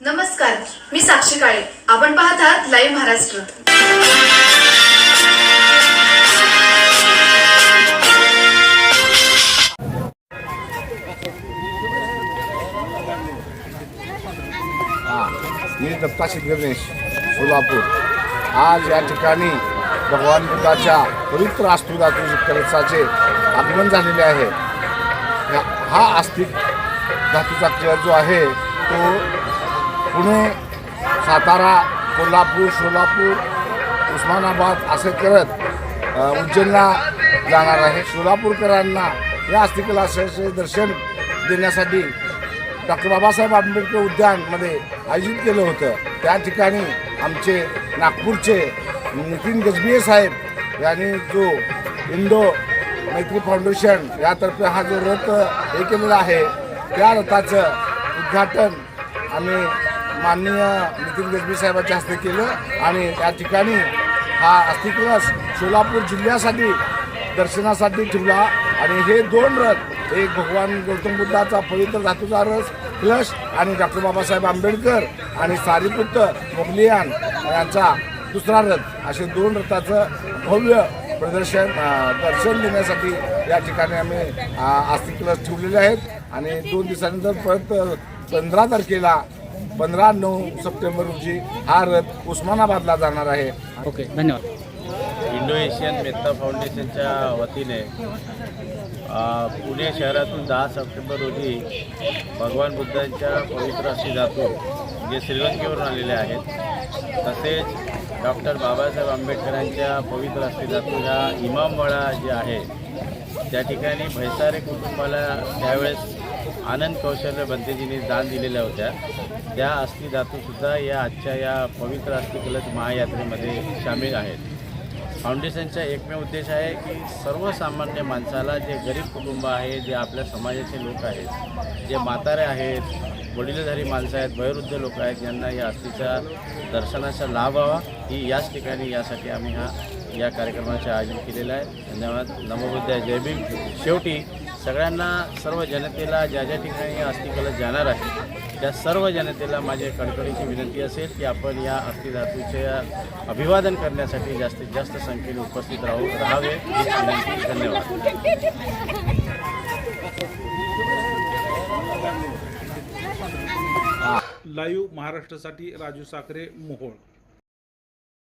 नमस्कार मी साक्षी काळे. आपण पाहत आहात लाईव्ह महाराष्ट्र मी दत्ताशी गणेश सोलापूर. आज या ठिकाणी भगवान बुद्धाच्या पवित्र आस्तू कलसाचे आगमन झालेले आहे. हा- आस्तिक धातूचा कलश जो आहे तो पुणे सातारा कोल्हापूर सोलापूर उस्मानाबाद असे करत उज्जैनला जाणार आहे. सोलापूरकरांना या अस्थिकलाशाचे दर्शन देण्यासाठी डॉक्टर बाबासाहेब आंबेडकर उद्यानमध्ये आयोजित केलं होतं. त्या ठिकाणी आमचे नागपूरचे नितीन गजबिये साहेब यांनी जो इंडो मैत्री फाउंडेशन यातर्फे हा जो रथ हे केलेला आहे त्या रथाचं उद्घाटन आम्ही माननीय नितीन गडकरी साहेबांच्या हस्ते केलं आणि त्या ठिकाणी हा अस्थिकलश सोलापूर जिल्ह्यासाठी दर्शनासाठी ठेवला. आणि हे दोन रथ एक भगवान गौतम बुद्धाचा पवित्र धातूचा रस कलश आणि डॉक्टर बाबासाहेब आंबेडकर आणि सारीपुत्र मोगलियान यांचा दुसरा रथ असे दोन रथाचं भव्य प्रदर्शन दर्शन देण्यासाठी या ठिकाणी आम्ही आस्तिक ठेवलेले आहेत. आणि दोन दिवसानंतर परत पंधरा तारखेला पंधरा नऊ सप्टेंबर रोजी हा रथ उस्मानाबादला जाणार आहे. ओके धन्यवाद. इंडो एशियन मेत्ता फाउंडेशनच्या वतीने पुणे शहरातून दहा सप्टेंबर रोजी भगवान बुद्धांच्या पवित्र अशी धातू जे श्रीलंकेवरून आलेले आहेत. तसेच डॉक्टर बाबासाहेब आंबेडकरांच्या पवित्र अस्थी धातू ह्या इमामवाडा जे आहे त्या ठिकाणी भैसारे कुटुंबाला त्यावेळेस आनंद कौशल्य बंतेजींनी दान दिलेल्या होत्या. त्या अस्थि धातूसुद्धा या आजच्या या पवित्र अस्थिकलश महायात्रेमध्ये सामील आहेत. फाउंडेशनचा एकमेव उद्देश आहे की सर्वसामान्य माणसाला जे गरीब कुटुंब आहे जे आपल्या समाजाचे लोक आहेत जे म्हातारे आहेत वडीलधारी माणसं आहेत वयोवृद्ध लोक आहेत यांना या अस्थीच्या दर्शनाचा लाभ व्हावा. ही याच ठिकाणी यासाठी आम्ही हा या कार्यक्रमाचे आयोजन केलेलं आहे. धन्यवाद. नमोबुद्ध जय भीम. शेवटी सगळ्यांना सर्व जनतेला ज्या ज्या ठिकाणी या अस्थिकलश जाणार आहे त्या सर्व जनतेला माझी कडकडीची विनंती असेल की आपण या अस्थिधातूचे अभिवादन करण्यासाठी जास्तीत जास्त संख्येने उपस्थित राहू राहावे विनंती. धन्यवाद. लाईव्ह महाराष्ट्रासाठी राजू साखरे मोहोळ.